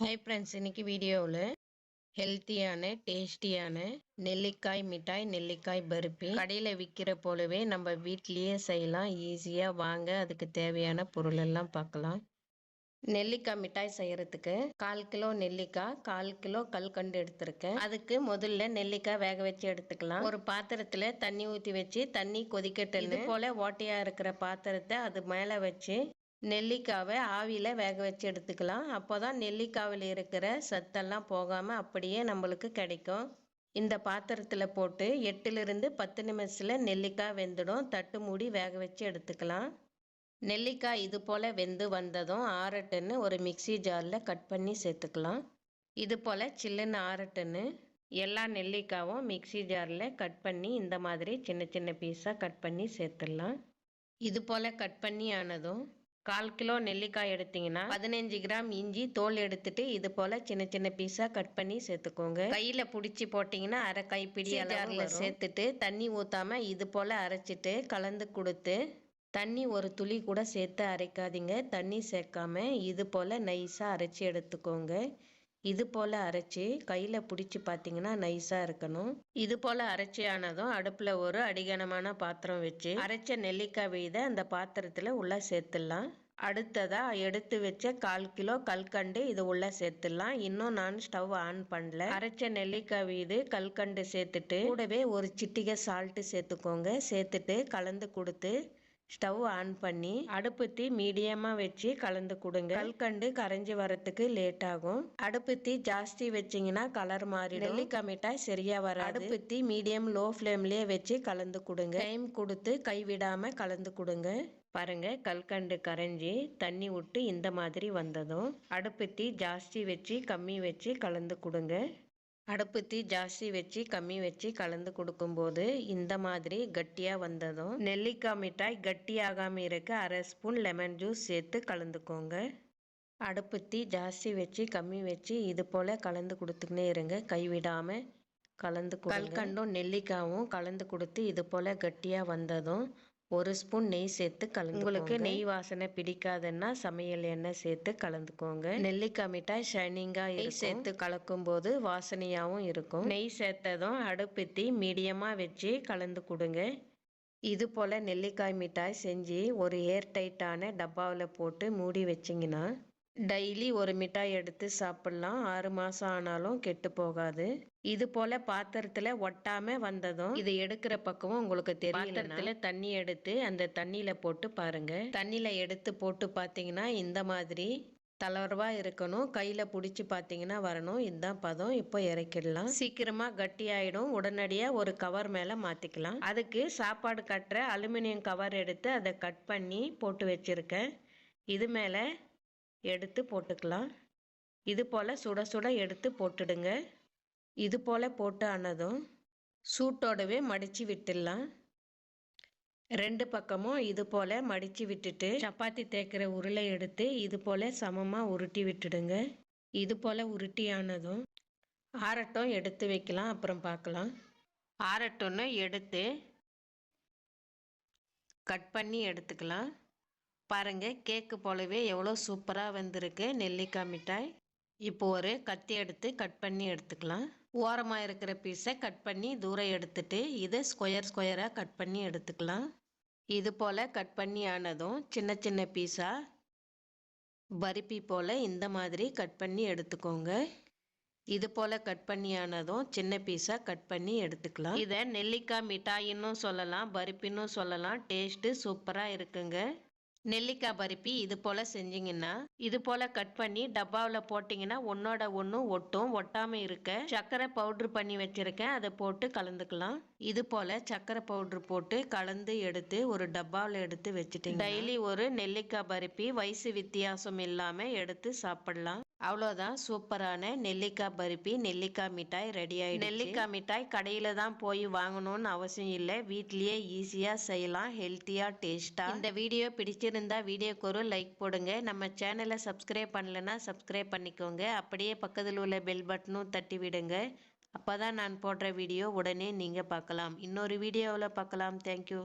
Hi friends இன்னைக்கு வீடியோவில் ஹெல்த்தியான டேஸ்டியான நெல்லிக்காய் மிட்டாய் நெல்லிக்காய் பருப்பி கடையில் விற்கிற போலவே நம்ம வீட்லேயே செய்யலாம். ஈஸியாக வாங்க அதுக்கு தேவையான பொருள் எல்லாம் பார்க்கலாம். நெல்லிக்காய் மிட்டாய் செய்யறதுக்கு கால் கிலோ நெல்லிக்காய் கால் கிலோ கல்கண்டு எடுத்திருக்கேன். அதுக்கு முதல்ல நெல்லிக்காய் வேக வச்சு எடுத்துக்கலாம். ஒரு பாத்திரத்தில் தண்ணி ஊற்றி வச்சு தண்ணி கொதிக்கட்டு போல் ஓட்டையாக இருக்கிற பாத்திரத்தை அது மேலே வச்சு நெல்லிக்காவை ஆவியில் வேக வச்சு எடுத்துக்கலாம். அப்போ தான் நெல்லிக்காவில் இருக்கிற சத்தெல்லாம் போகாமல் அப்படியே நம்மளுக்கு கிடைக்கும். இந்த பாத்திரத்தில் போட்டு எட்டுலேருந்து பத்து நிமிஷத்தில் நெல்லிக்காய் வெந்துடும். தட்டு மூடி வேக வச்சு எடுத்துக்கலாம். நெல்லிக்காய் இது போல் வெந்து வந்ததும் ஆரட்டுன்னு ஒரு மிக்சி ஜாரில் கட் பண்ணி சேர்த்துக்கலாம். இது போல் சில்லுன்னு ஆரட்டுன்னு எல்லா நெல்லிக்காவும் மிக்சி ஜாரில் கட் பண்ணி இந்த மாதிரி சின்ன சின்ன பீஸாக கட் பண்ணி சேர்த்துடலாம். இது போல் கட் பண்ணி ஆனதும் கால் கிலோ நெல்லிக்காய் எடுத்தீங்கன்னா பதினஞ்சு கிராம் இஞ்சி தோல் எடுத்துட்டு இது போல சின்ன சின்ன பீஸா கட் பண்ணி சேர்த்துக்கோங்க. கையில பிடிச்சி போட்டீங்கன்னா அரை கைப்பிடி அளவுல சேர்த்துட்டு தண்ணி ஊத்தாம இது போல அரைச்சிட்டு கலந்து கொடுத்து தண்ணி ஒரு துளி கூட சேர்த்து அரைக்காதீங்க. தண்ணி சேர்க்காம இது போல நைஸா அரைச்சி எடுத்துக்கோங்க. இது போல் அரைச்சி கையில் பிடிச்சி பார்த்தீங்கன்னா நைஸாக இருக்கணும். இது போல் அரைச்சி ஆனதும் அடுப்பில் ஒரு அடிகனமான பாத்திரம் வச்சு அரைச்ச நெல்லிக்காய் வீதை அந்த பாத்திரத்தில் உள்ளே சேர்த்துடலாம். அடுத்ததாக எடுத்து வச்ச கால் கிலோ கல்கண்டு இது உள்ளே சேர்த்துடலாம். இன்னும் நான் ஸ்டவ் ஆன் பண்ணல. அரைச்ச நெல்லிக்காய் வீது கல்கண்டு சேர்த்துட்டு கூடவே ஒரு சிட்டிகை சால்ட்டு சேர்த்துக்கோங்க. சேர்த்துட்டு கலந்து கொடுத்து ஸ்டவ் ஆன் பண்ணி அடுப்புத்தி மீடியமாக வச்சு கலந்து கொடுங்க. கல்கண்டு கரைஞ்சி வரத்துக்கு லேட் ஆகும். அடுப்புத்தி ஜாஸ்தி வச்சிங்கன்னா கலர் மாறி நெல்லிக்காய் மிட்டாய் சரியா வர அடுப்புத்தி மீடியம் லோ ஃப்ளேம்லேயே வச்சு கலந்து கொடுங்க. டைம் கொடுத்து கைவிடாமல் கலந்து கொடுங்க. பாருங்க கல்கண்டு கரைஞ்சி தண்ணி விட்டு இந்த மாதிரி வந்ததும் அடுப்புத்தி ஜாஸ்தி வச்சு கம்மி வச்சு கலந்து கொடுங்க. அடுப்பு தீ ஜாஸ்தி வச்சு கம்மி வச்சு கலந்து கொடுக்கும்போது இந்த மாதிரி கட்டியாக வந்ததும் நெல்லிக்காய் மிட்டாய் கட்டியாகாமல் இருக்க அரை ஸ்பூன் லெமன் ஜூஸ் சேர்த்து கலந்துக்கோங்க. அடுப்பு தீ ஜாஸ்தி வச்சு கம்மி வச்சு இது போல் கலந்து கொடுத்துக்கினே இருங்க. கைவிடாமல் கலந்து கல்கண்டும் நெல்லிக்காயும் கலந்து கொடுத்து இது போல் கட்டியாக வந்ததும் ஒரு ஸ்பூன் நெய் சேர்த்து கலந்து உங்களுக்கு நெய் வாசனை பிடிக்காதுன்னா சமையல் எண்ணெய் சேர்த்து கலந்துக்கோங்க. நெல்லிக்காய் மிட்டாய் ஷைனிங்காக நெய் சேர்த்து கலக்கும் போது வாசனையாகவும் இருக்கும். நெய் சேர்த்ததும் அடுப்பு மீடியமாக வச்சு கலந்து கொடுங்க. இது போல் நெல்லிக்காய் மிட்டாய் செஞ்சு ஒரு ஏர் டைட்டான டப்பாவில் போட்டு மூடி வச்சிங்கன்னா டெய்லி ஒரு மிட்டாய் எடுத்து சாப்பிட்லாம். ஆறு மாதம் ஆனாலும் கெட்டு போகாது. இது போல் பாத்திரத்தில் ஒட்டாமல் வந்ததும் இது எடுக்கிற பக்கமும் உங்களுக்கு தெரியும் பாத்திரத்துல தண்ணி எடுத்து அந்த தண்ணியில் போட்டு பாருங்கள் தண்ணியில் எடுத்து போட்டு பார்த்தீங்கன்னா இந்த மாதிரி தளர்வா இருக்கணும். கையில் பிடிச்சி பார்த்தீங்கன்னா வரணும். இதுதான் பதம். இப்போ இறக்கிடலாம். சீக்கிரமாக கட்டி ஆகிடும் உடனடியாக ஒரு கவர் மேலே மாற்றிக்கலாம் அதுக்கு சாப்பாடு கட்டுற அலுமினியம் கவர் எடுத்து அதை கட் பண்ணி போட்டு வச்சுருக்கேன். இது மேலே எடுத்து போட்டுக்கலாம். இது போல் சுட சுட எடுத்து போட்டுடுங்க. இது போல் போட்டு ஆனதும் சூட்டோடவே மடித்து விட்டுடலாம். ரெண்டு பக்கமும் இது போல் மடித்து விட்டுட்டு சப்பாத்தி தேய்க்கிற உருளை எடுத்து இது போல் சமமாக உருட்டி விட்டுடுங்க. இது போல் உருட்டி ஆனதும் ஆரட்டம் எடுத்து வைக்கலாம். அப்புறம் பார்க்கலாம். ஆரட்டம்னு எடுத்து கட் பண்ணி எடுத்துக்கலாம். பாருங்கள் கேக்கு போலவே எவ்வளோ சூப்பராக வந்திருக்கு. நெல்லிக்காய் மிட்டாய். இப்போ ஒரு கத்தி எடுத்து கட் பண்ணி எடுத்துக்கலாம். ஓரமாக இருக்கிற பீஸை கட் பண்ணி தூரம் எடுத்துட்டு இதை ஸ்கொயர் ஸ்கொயராக கட் பண்ணி எடுத்துக்கலாம். இது போல் கட் பண்ணி ஆனதும் சின்ன சின்ன பீஸாக பருப்பி போல் இந்த மாதிரி கட் பண்ணி எடுத்துக்கோங்க. இது போல் கட் பண்ணி ஆனதும் சின்ன பீஸாக கட் பண்ணி எடுத்துக்கலாம். இதை நெல்லிக்காய் மிட்டாயின்னு சொல்லலாம் பருப்பின்னு சொல்லலாம். டேஸ்ட்டு சூப்பராக இருக்குங்க. நெல்லிக்காய் பருப்பி இது போல் செஞ்சிங்கன்னா இது போல் கட் பண்ணி டப்பாவில் போட்டிங்கன்னா ஒன்றோட ஒன்று ஒட்டும் ஒட்டாமல் இருக்க. சர்க்கரை பவுட்ரு பண்ணி வச்சுருக்கேன். அதை போட்டு கலந்துக்கலாம். இது போல் சர்க்கரை பவுட்ரு போட்டு கலந்து எடுத்து ஒரு டப்பாவில் எடுத்து வச்சுட்டு டெய்லி ஒரு நெல்லிக்காய் பருப்பி வயசு வித்தியாசம் இல்லாமல் எடுத்து சாப்பிடலாம். அவ்வளோதான் சூப்பரான நெல்லிக்காய் பருப்பி நெல்லிக்காய் மிட்டாய் ரெடி ஆகிடும் நெல்லிக்காய் மிட்டாய் கடையில் தான் போய் வாங்கணும்னு அவசியம் இல்லை. வீட்லேயே ஈஸியாக செய்யலாம் ஹெல்த்தியாக டேஸ்ட்டாக இந்த வீடியோ பிடிச்சிருந்தா வீடியோக்கு ஒரு லைக் போடுங்க. நம்ம சேனலை சப்ஸ்கிரைப் பண்ணலைன்னா சப்ஸ்கிரைப் பண்ணிக்கோங்க. அப்படியே பக்கத்தில் உள்ள பெல் பட்டனும் தட்டி விடுங்க. அப்போ தான் நான் போடுற வீடியோ உடனே நீங்கள் பார்க்கலாம். இன்னொரு வீடியோவில் பார்க்கலாம். தேங்க்யூ